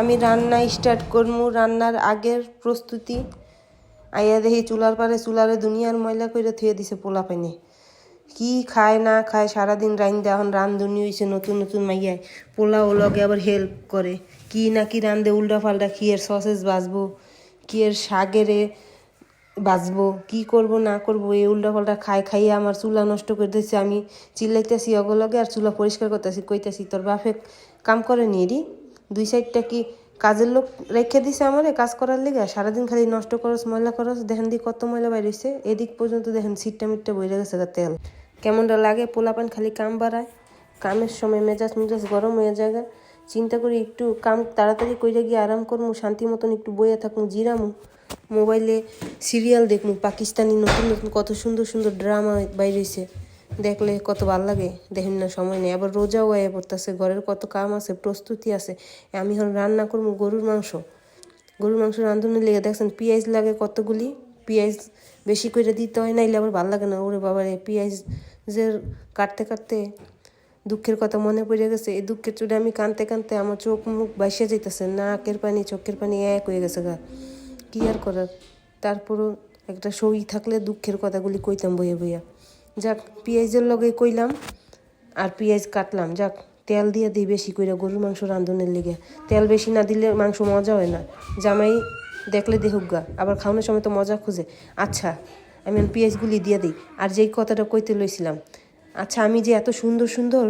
আমি রান্না স্টার্ট করব রান্নার আগের প্রস্তুতি। আইয়া দেখি চুলার পারে চুলারে দুনিয়ার ময়লা করে থুয়ে দিছে পোলা পাইনে কি খায়, না খায়, সারাদিন দেয় এখন রান্ধুনি হয়েছে নতুন নতুন মাইয়ায় পোলা লগে আবার হেল্প করে। কি না কি রান্ধে, উল্টা পাল্টা কি এর সসেস বাজবো, কি এর শাগেরে বাঁচবো কি করব, না করব, এই উল্টা পাল্টা খাই খাইয়ে আমার চুলা নষ্ট করে দিয়েছে আমি চিল্লাইতেছি অগলগে আর চুলা পরিষ্কার করতেছি, কইতেছি, তোর বাপে কাম করে নিয়ে দুই সাইডটা কি কাজের লোক রেখে দিছে আমারে কাজ করার লেগে? সারাদিন খালি নষ্ট করস, ময়লা করস, দেখেন দি কত ময়লা বাইরেছে এদিক পর্যন্ত দেখেন সিটটা মিটটা বইরে গেছে গা তেল। কেমনটা লাগে? পোলাপান খালি কাম বাড়ায়। কামের সময় মেজাজ মেজাজ গরম হয়ে যায় চিন্তা করি একটু কাম তাড়াতাড়ি কইরা গিয়ে আরাম করমু, শান্তি মতন একটু বইয়া থাকমু, জিরামু। মোবাইলে সিরিয়াল দেখমু, পাকিস্তানি নতুন নতুন কত সুন্দর সুন্দর ড্রামা বাইরেছে দেখলে কত ভালো লাগে, দেখেন না, সময় নেই। আবার রোজাও আয়া পড়তেছে, ঘরের কত কাম আছে, প্রস্তুতি আছে। আমি এখন রান্না করব গরুর মাংস। গরুর মাংস রাঁধুনি লেগে দেখছেন, পেঁয়াজ লাগে কতগুলি? পেঁয়াজ বেশি করে দিতে হয়, নাইলে আবার ভালো লাগে না। ওরে বাবারে, পেঁয়াজ যে কাটতে কাটতে দুঃখের কথা মনে পড়ে গেছে। এই দুঃখের চুড়ে আমি কানতে কানতে আমার চোখ মুখ বাইসে যেতেছে নাকের পানি, চোখের পানি এক হয়ে গেছে গা। কি আর করার? তারপরও একটা সই থাকলে দুঃখের কথাগুলি কইতাম বইয়া বইয়া। যাক, পেঁয়াজের লগে কইলাম আর পেঁয়াজ কাটলাম। যাক, তেল দিয়ে দিই বেশি করে গরুর মাংস রাঁধুনের লিগে। তেল বেশি না দিলে মাংস মজা হয় না। জামাই দেখলে দেখুক গা, আবার খাওয়ানোর সময় তো মজা খুঁজে। আচ্ছা আমি পেঁয়াজগুলি দিয়ে দিই। আর যেই কথাটা কইতে লইছিলাম আচ্ছা আমি যে এত সুন্দর সুন্দর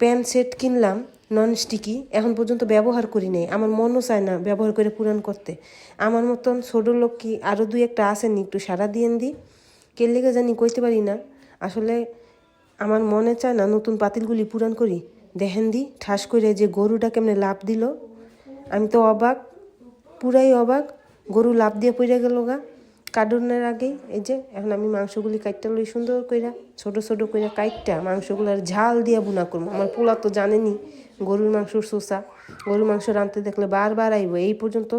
প্যান্ট সেট কিনলাম নন স্টিকি এখন পর্যন্ত ব্যবহার করি নাই। আমার মনও চায় না ব্যবহার করে পূরণ করতে। আমার মতন ছোটো লোক কি আরও দুই একটা আসেনি একটু সারা দিয়ে দিই কে লেগে জানি কইতে পারি না। আসলে আমার মনে চায় না নতুন পাতিলগুলি পূরণ করি। দেখেন দি, ঠাস করে যে গরুটা কেমনে লাভ দিল। আমি তো অবাক, পুরাই অবাক, গরু লাভ দিয়ে পড়ে গেল গা। কাটনের আগেই, এই যে, এখন আমি মাংসগুলি কাটতে লই সুন্দর কইরা, ছোট ছোট কইরা কাইটটা মাংসগুলার ঝাল দিয়ে বুনা করব। আমার পোলা তো জানেনি গরুর মাংসর শোষা গরুর মাংস রাঁধতে দেখলে বারবার আইব। এই পর্যন্ত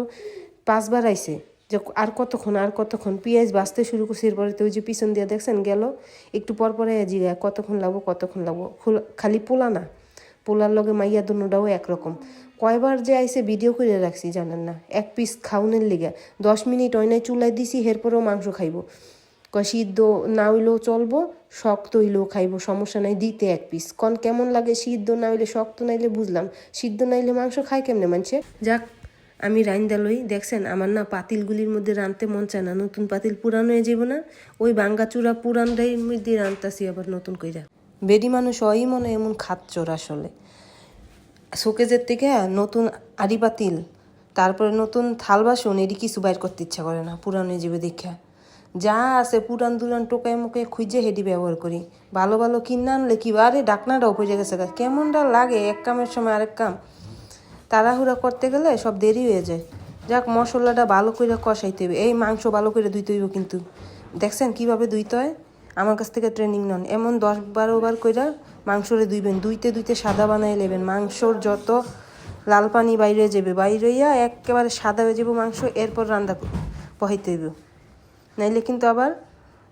পাঁচবার আইছে। যে আর কতক্ষণ আর কতক্ষণ? পেঁয়াজ বাঁচতে শুরু করছে, এরপরে তো ওই যে পিছন দিয়ে দেখছেন গেল, একটু পর পরে জিগা কতক্ষণ লাগবো কতক্ষণ লাগবো? খোলা- পোলা না? পোলার লগে মাইয়া দুটাও একরকম। কয়বার যে আইসে ভিডিও করে রাখছি, জানেন না? এক পিস খাউনের লিগা। দশ মিনিট অয়নায় চুলাই দিছি, এরপরেও মাংস খাইবো। কয়, সিদ্ধ না হইলেও চলবো, শক্ত হইলেও খাইবো, সমস্যা নাই, দিতে এক পিস। কন কেমন লাগে সিদ্ধ না হইলে, শক্ত নাইলে বুঝলাম। সিদ্ধ নাইলে মাংস খায় কেমনে, মানছে? যাক আমি রাইন্দা লই দেখছেন, আমার না পাতিলগুলির মধ্যে রানতে মন চায় না। নতুন পাতিল পুরানো হয়ে যাব না। ওই বাঙ্গা চূড়া পুরানটাই মধ্যে রানতাছি আবার নতুন কইরা। বেডি মানুষ ওই মনে এমন খাচ্চর আসলে। শোকেজের থেকে নতুন আড়ি পাতিল, তারপরে নতুন থাল বাসন এটি কিছু বাইর করতে ইচ্ছা করে না, পুরানো জীবে দেখা। যা আছে পুরান দুরান টোকায় মুখে খুঁজে হেডি ব্যবহার করি। ভালো ভালো কিনে আনলে কি, আরে ডাকনাটাও পড়ে গেছে কেমনটা লাগে? এক কামের সময় আরেক কাম। তাড়াহুড়া করতে গেলে সব দেরি হয়ে যায়। যাক, মশলাটা ভালো করে কষাইতে হবে। এই মাংস ভালো করে ধুইতে হইব কিন্তু। দেখছেন কীভাবে ধুইতে হয়? আমার কাছ থেকে ট্রেনিং নন। এমন দশ বারো বার কইরা মাংসরে ধুইবেন। দুইতে দুইতে সাদা বানাই নেবেন। মাংসর যত লাল পানি বাইরে যাবে বাইরে ইয়া একেবারে সাদা হয়ে যাব মাংস, এরপর রান্না বহাইতে হইব। নাইলে কিন্তু আবার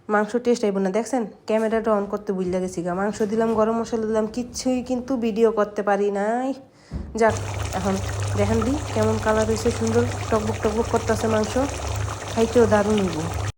মাংস টেস্ট আইব না। দেখছেন? ক্যামেরাটা অন করতে বুঝলে গেছি গা। মাংস দিলাম, গরম মশলা দিলাম, কিচ্ছুই কিন্তু ভিডিও করতে পারি নাই। যাক, এখন দেখেন দি কেমন কালার হয়েছে, সুন্দর, টকবুক টকবক করতেছে মাংস। খাইতেও দারুণ হইব।